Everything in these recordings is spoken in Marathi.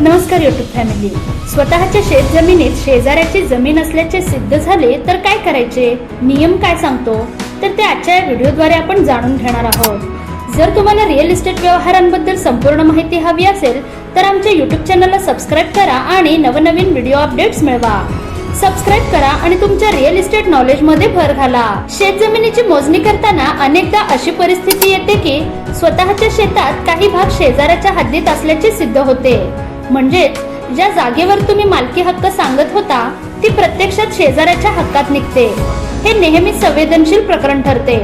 नमस्कार युट्यूब फॅमिली स्वतःच्या शेत जमिनीत शेजाऱ्याची जमीन असल्याचे सिद्ध झाले तर काय करायचे? नियम काय सांगतो? तर ते आजच्या या व्हिडिओद्वारे आपण जाणून घेणार आहोत. जर तुम्हाला रिअल इस्टेट व्यवहारांबद्दल संपूर्ण माहिती हवी असेल तर आमच्या युट्यूब चॅनलला सबस्क्राईब करा आणि नवनवीन व्हिडिओ अपडेट्स मिळवा. सबस्क्राईब करा आणि तुमच्या रिअल इस्टेट नॉलेजमध्ये भर घाला. शेत जमिनीची मोजणी करताना अनेकदा अशी परिस्थिती येते की स्वतःच्या शेतात काही भाग शेजाऱ्याच्या हद्दीत असल्याचे सिद्ध होते. म्हणजेच ज्या जागेवर तुम्ही मालकी हक्क सांगत होता ती प्रत्यक्षात शेजाऱ्याच्या हक्कात निघते. हे नेहमी संवेदनशील प्रकरण ठरते.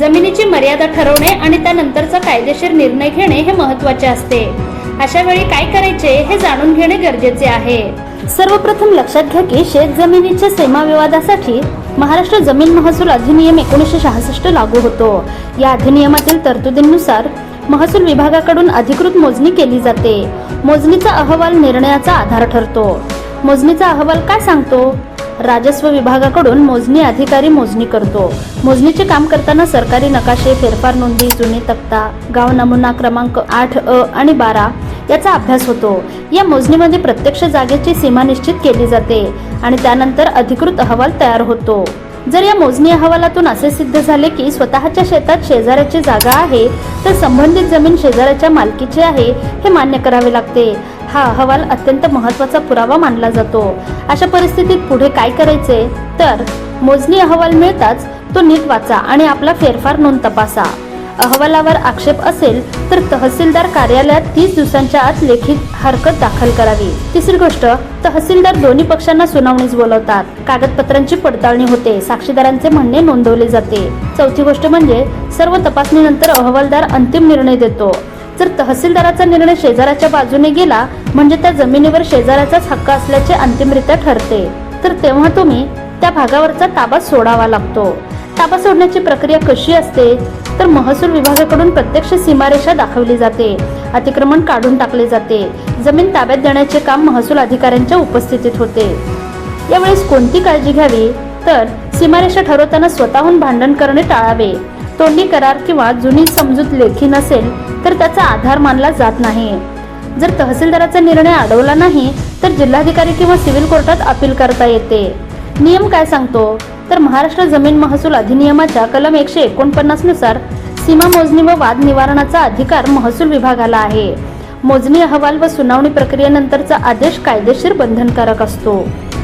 जमिनीची मर्यादा ठरवणे आणि त्यानंतरचा कायदेशीर निर्णय घेणे हे महत्त्वाचे असते. अशा वेळी काय करायचे हे जाणून घेणे गरजेचे आहे. सर्वप्रथम लक्षात घ्या की शेत जमिनीच्या सीमा विवादासाठी महाराष्ट्र जमीन महसूल अधिनियम एकोणीसशे सहासष्ट लागू होतो. या अधिनियमातील तरतुदींनुसार महसूल विभागाकडून अधिकृत मोजणी केली जाते. मोजणीचा अहवाल निर्णयाचा आधार ठरतो. मोजणीचा अहवाल काय सांगतो? राजस्व विभागाकडून मोजणी अधिकारी मोजणी करतो. मोजणीचे काम करताना सरकारी नकाशे फेरफार नोंदी जुने तक्ता गाव नमुना क्रमांक आठ अ आणि बारा याचा अभ्यास होतो. या मोजणीमध्ये प्रत्यक्ष जागेची सीमा निश्चित केली जाते आणि त्यानंतर अधिकृत अहवाल तयार होतो. जर या मोजणी अहवालातून असे सिद्ध झाले की स्वतःच्या शेतात शेजाऱ्याची जागा आहे तर संबंधित जमीन शेजाऱ्याच्या मालकीची आहे हे मान्य करावे लागते. हा अहवाल अत्यंत महत्त्वाचा पुरावा मानला जातो. अशा परिस्थितीत पुढे काय करायचे? तर मोजणी अहवाल मिळताच तो नीट वाचा आणि आपला फेरफार नोंद तपासा. अहवालावर आक्षेप असेल तर तहसीलदार कार्यालयात तीस दिवसांच्या आत लेखी हरकत दाखल करावी. तिसरी गोष्ट तहसीलदार दोन्ही पक्षांना सुनावणीस बोलवतात. कागदपत्रांची पडताळणी होते. साक्षीदारांचे म्हणणे नोंदवले जाते. चौथी गोष्ट म्हणजे सर्व तपासणीनंतर अहवालदार अंतिम निर्णय देतो. जर तहसीलदाराचा निर्णय शेजाऱ्याच्या बाजूने गेला म्हणजे त्या जमिनीवर शेजाऱ्याचाच हक्क असल्याचे अंतिमरित्या ठरते. तर तेव्हा तुम्ही त्या भागावरचा ताबा सोडावा लागतो. ताबा सोडण्याची प्रक्रिया कशी असते? तर महसूल विभागाकडून प्रत्यक्ष सीमारेषा दाखवली जाते. अतिक्रमण काढून टाकले जाते. जमीन ताब्यात देण्याचे काम महसूल अधिकाऱ्यांच्या उपस्थितीत होते. यावेळेस कोणती काळजी घ्यावी? तर सीमारेषा ठरवताना स्वतःहून भांडण करणे टाळावे. तोंडी करार किंवा जुनी समजूत लेखी नसेल तर त्याचा आधार मानला जात नाही. जर तहसीलदाराचा निर्णय अडवला नाही तर जिल्हाधिकारी किंवा सिव्हिल कोर्टात अपील करता येते. नियम काय सांगतो? तर महाराष्ट्र जमीन महसूल अधिनियमाच्या कलम एकशे एकोणपन्नासनुसार सीमा मोजणी व वाद निवारणाचा अधिकार महसूल विभागाला आहे. मोजणी अहवाल व सुनावणी प्रक्रियेनंतरचा आदेश कायदेशीर बंधनकारक असतो.